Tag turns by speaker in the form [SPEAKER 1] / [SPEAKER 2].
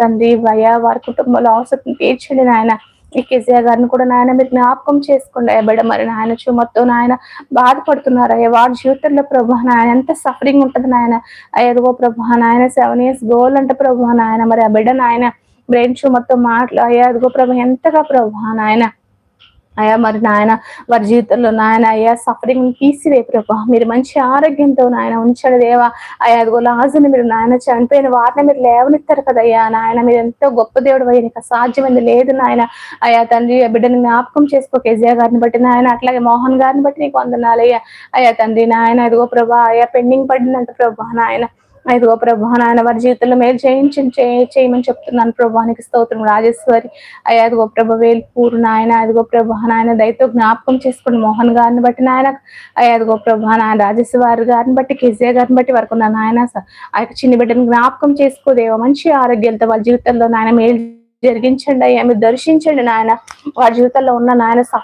[SPEAKER 1] తండ్రి వయ వారి కుటుంబంలో అవసరం తీర్చండి నాయన. ఈ కేసీఆర్ గారిని కూడా నాయన మీరు జ్ఞాపకం చేసుకోండి. అయ్యా మరి నాయన చుమతో నాయన బాధపడుతున్నారు అయ్యా వాడి జీవితంలో ప్రభా నాయన ఎంత సఫరింగ్ ఉంటుంది నాయన. అయ్యగో ప్రభా నాయన సెవెన్ ఇయర్స్ గోల్ అంటే ప్రభా నాయన. మరి ఆ బిడ్డ నాయన బ్రెయిన్ మొత్తం మాట్లా అయ్యా అదిగో ప్రభా ఎంతగా ప్రభా నాయన. అయ్యా మరి నాయన వారి జీవితంలో నాయన అయ్యా సఫరింగ్ తీసివే ప్రభా. మీరు మంచి ఆరోగ్యంతో నాయన ఉంచండి దేవా. అయ్యా అదిగో లాజుని మీరు నాయన చనిపోయిన వారిని మీరు లేవనెత్తారు కదయ్యా నాయన మీరు ఎంతో గొప్ప దేవుడు అయ్యి. నీకు లేదు నాయన. అయ్యా తండ్రి ఆ బిడ్డని జ్ఞాపకం చేసుకో కేజీఆర్ గారిని బట్టి నాయన. అట్లాగే మోహన్ గారిని బట్టి నీకు వందనాలయ్యా అయ్యా. తండ్రి నాయన అదిగో ప్రభా. అయ్యా పెండింగ్ పడిందంట ప్రభా నాయన. ఇదిగో ప్రభా నాయన వారి జీవితంలో మేలు చేయించి చేయమని చెప్తున్నాను ప్రభానికి స్తోత్రం. రాజేశ్వరి అయ్యా ఇదిగో ప్రభ వేల్పూరు నాయన ఇదిగో ప్రభా నాయన దయతో జ్ఞాపకం చేసుకుని మోహన్ గారిని బట్టి నాయన అయ్యా ఇదిగో ప్రభా నాయన రాజేశ్వరి గారిని బట్టి కేసీఆర్ గారిని బట్టి వరకు ఉన్న నాయన ఆ యొక్క చిన్న బిడ్డను జ్ఞాపకం చేసుకోదేవో మంచి ఆరోగ్యంతో వాళ్ళ జీవితంలో నాయన మేలు జరిగించండి అయ్యా మీరు దర్శించండి నాయన. వారి జీవితంలో ఉన్న నాయన సఫ